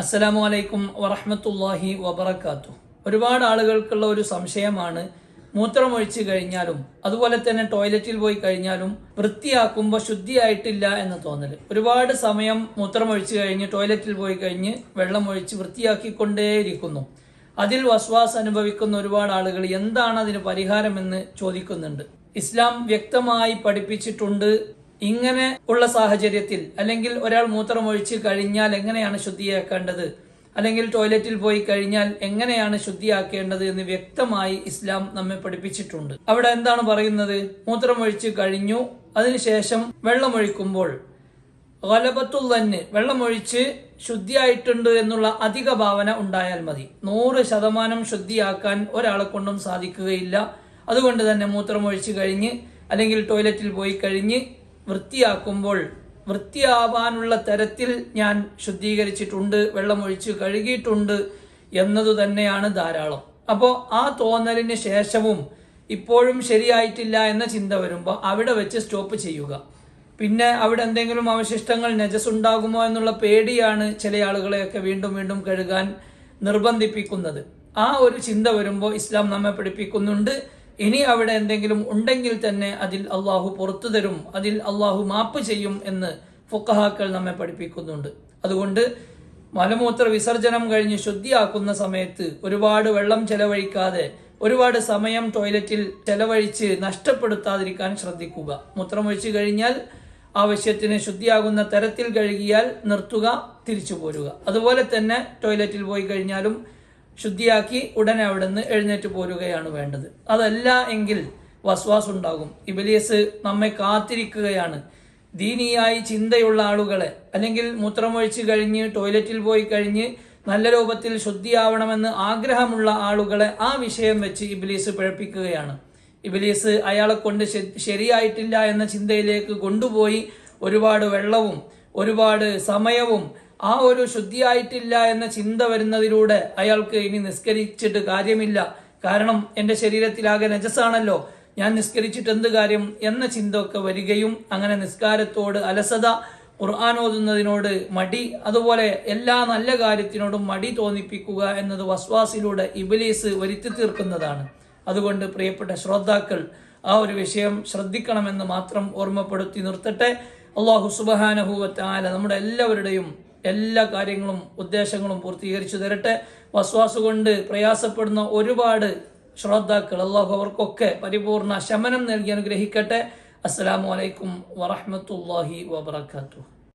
അസ്സലാമു അലൈക്കും വറഹമത്തല്ലാഹി വബറകാതുഹു. ഒരുപാട് ആളുകൾക്കുള്ള ഒരു സംശയമാണ് മൂത്രമൊഴിച്ച് കഴിഞ്ഞാലും അതുപോലെ തന്നെ ടോയ്ലറ്റിൽ പോയി കഴിഞ്ഞാലും വൃത്തിയാക്കുമ്പോൾ ശുദ്ധിയായിട്ടില്ല എന്ന് തോന്നൽ ഒരുപാട് സമയം മൂത്രമൊഴിച്ച് കഴിഞ്ഞ് ടോയ്ലറ്റിൽ പോയി കഴിഞ്ഞ് വെള്ളം ഒഴിച്ച് വൃത്തിയാക്കിക്കൊണ്ടേയിരിക്കുന്നു. അതിൽ വസ്വാസ് അനുഭവിക്കുന്ന ഒരുപാട് ആളുകൾ എന്താണ് അതിന് പരിഹാരമെന്ന് ചോദിക്കുന്നുണ്ട്. ഇസ്ലാം വ്യക്തമായി പഠിപ്പിച്ചിട്ടുണ്ട് ഇങ്ങനെ ഉള്ള സാഹചര്യത്തിൽ അല്ലെങ്കിൽ ഒരാൾ മൂത്രം മൂത്രമൊഴിച്ച് കഴിഞ്ഞാൽ എങ്ങനെയാണ് ശുദ്ധിയാക്കേണ്ടത്? അല്ലെങ്കിൽ ടോയ്ലറ്റിൽ പോയി കഴിഞ്ഞാൽ എങ്ങനെയാണ് ശുദ്ധിയാക്കേണ്ടത് എന്ന് വ്യക്തമായി ഇസ്ലാം നമ്മെ പഠിപ്പിച്ചിട്ടുണ്ട്. അവിടെ എന്താണ് പറയുന്നത്? മൂത്രമൊഴിച്ച് കഴിഞ്ഞു അതിനുശേഷം വെള്ളമൊഴിക്കുമ്പോൾ ഗലബത്തുൽ തന്നെ വെള്ളമൊഴിച്ച് ശുദ്ധിയായിട്ടുണ്ട് എന്നുള്ള അധിക ഭാവന ഉണ്ടായാൽ മതി. നൂറ് ശതമാനം ശുദ്ധിയാക്കാൻ ഒരാളെ കൊണ്ടും സാധിക്കുകയില്ല. അതുകൊണ്ട് തന്നെ മൂത്രമൊഴിച്ച് കഴിഞ്ഞ് അല്ലെങ്കിൽ ടോയ്ലറ്റിൽ പോയി കഴിഞ്ഞ് വൃത്തിയാക്കുമ്പോൾ വൃത്തിയാവാനുള്ള തരത്തിൽ ഞാൻ ശുദ്ധീകരിച്ചിട്ടുണ്ട് വെള്ളമൊഴിച്ച് കഴുകിയിട്ടുണ്ട് എന്നതു തന്നെയാണ് ധാരാളം. അപ്പോൾ ആ തോന്നലിന് ശേഷവും ഇപ്പോഴും ശരിയായിട്ടില്ല എന്ന ചിന്ത വരുമ്പോൾ അവിടെ വെച്ച് സ്റ്റോപ്പ് ചെയ്യുക. പിന്നെ അവിടെ എന്തെങ്കിലും അവശിഷ്ടങ്ങൾ നജസ് ഉണ്ടാകുമോ എന്നുള്ള പേടിയാണ് ചില ആളുകളെയൊക്കെ വീണ്ടും വീണ്ടും കഴുകാൻ നിർബന്ധിപ്പിക്കുന്നത്. ആ ഒരു ചിന്ത വരുമ്പോൾ ഇസ്ലാം നമ്മെ പഠിപ്പിക്കുന്നുണ്ട്. ഇനി അവിടെ എന്തെങ്കിലും ഉണ്ടെങ്കിൽ തന്നെ അതിൽ അള്ളാഹു പുറത്തു തരും അതിൽ അള്ളാഹു മാപ്പ് ചെയ്യും എന്ന് ഫുക്കഹാക്കൾ നമ്മെ പഠിപ്പിക്കുന്നുണ്ട്. അതുകൊണ്ട് മലമൂത്ര വിസർജനം കഴിഞ്ഞ് ശുദ്ധിയാക്കുന്ന സമയത്ത് ഒരുപാട് വെള്ളം ചെലവഴിക്കാതെ ഒരുപാട് സമയം ടോയ്ലറ്റിൽ ചെലവഴിച്ച് നഷ്ടപ്പെടുത്താതിരിക്കാൻ ശ്രദ്ധിക്കുക. മൂത്രമൊഴിച്ചു കഴിഞ്ഞാൽ ആവശ്യത്തിന് ശുദ്ധിയാകുന്ന തരത്തിൽ കഴുകിയാൽ നിർത്തുക തിരിച്ചു പോരുക. അതുപോലെ തന്നെ ടോയ്ലറ്റിൽ പോയി കഴിഞ്ഞാലും ശുദ്ധിയാക്കി ഉടനെ അവിടെ നിന്ന് എഴുന്നേറ്റ് പോരുകയാണ് വേണ്ടത്. അതല്ല എങ്കിൽ വസ്വാസ് ഉണ്ടാകും നമ്മെ കാത്തിരിക്കുകയാണ്. ദീനിയായി ചിന്തയുള്ള ആളുകളെ അല്ലെങ്കിൽ മൂത്രമൊഴിച്ച് കഴിഞ്ഞ് ടോയ്ലറ്റിൽ പോയി കഴിഞ്ഞ് നല്ല രൂപത്തിൽ ശുദ്ധിയാവണമെന്ന് ആഗ്രഹമുള്ള ആളുകളെ ആ വിഷയം വെച്ച് ഇബിലീസ് പിഴപ്പിക്കുകയാണ്. ഇബിലീസ് അയാളെ കൊണ്ട് ശരിയായിട്ടില്ല എന്ന ചിന്തയിലേക്ക് കൊണ്ടുപോയി ഒരുപാട് വെള്ളവും ഒരുപാട് സമയവും ആ ഒരു ശുദ്ധിയായിട്ടില്ല എന്ന ചിന്ത വരുന്നതിലൂടെ അയാൾക്ക് ഇനി നിസ്കരിച്ചിട്ട് കാര്യമില്ല. കാരണം എന്റെ ശരീരത്തിലാകെ നജസാണല്ലോ ഞാൻ നിസ്കരിച്ചിട്ട് എന്ത് കാര്യം എന്ന ചിന്ത ഒക്കെ വരികയും അങ്ങനെ നിസ്കാരത്തോട് അലസത ഖുർആൻ ഓതുന്നതിനോട് മടി അതുപോലെ എല്ലാ നല്ല കാര്യത്തിനോടും മടി തോന്നിപ്പിക്കുക എന്നത് വസ്വാസിലൂടെ ഇബിലീസ് വരുത്തി തീർക്കുന്നതാണ്. അതുകൊണ്ട് പ്രിയപ്പെട്ട ശ്രോതാക്കൾ ആ ഒരു വിഷയം ശ്രദ്ധിക്കണമെന്ന് മാത്രം ഓർമ്മപ്പെടുത്തി നിർത്തട്ടെ. അള്ളാഹു സുബഹാനഹൂവത്താല നമ്മുടെ എല്ലാവരുടെയും എല്ലാ കാര്യങ്ങളും ഉദ്ദേശങ്ങളും പൂർത്തീകരിച്ചു തരട്ടെ. വസ്വാസ് കൊണ്ട് പ്രയാസപ്പെടുന്ന ഒരുപാട് ശ്രോതാക്കൾ അള്ളാഹു അവർക്കൊക്കെ പരിപൂർണ ശമനം നൽകി അനുഗ്രഹിക്കട്ടെ. അസ്സലാമു അലൈക്കും വറഹ്മത്തുള്ളാഹി വബറകാതുഹു.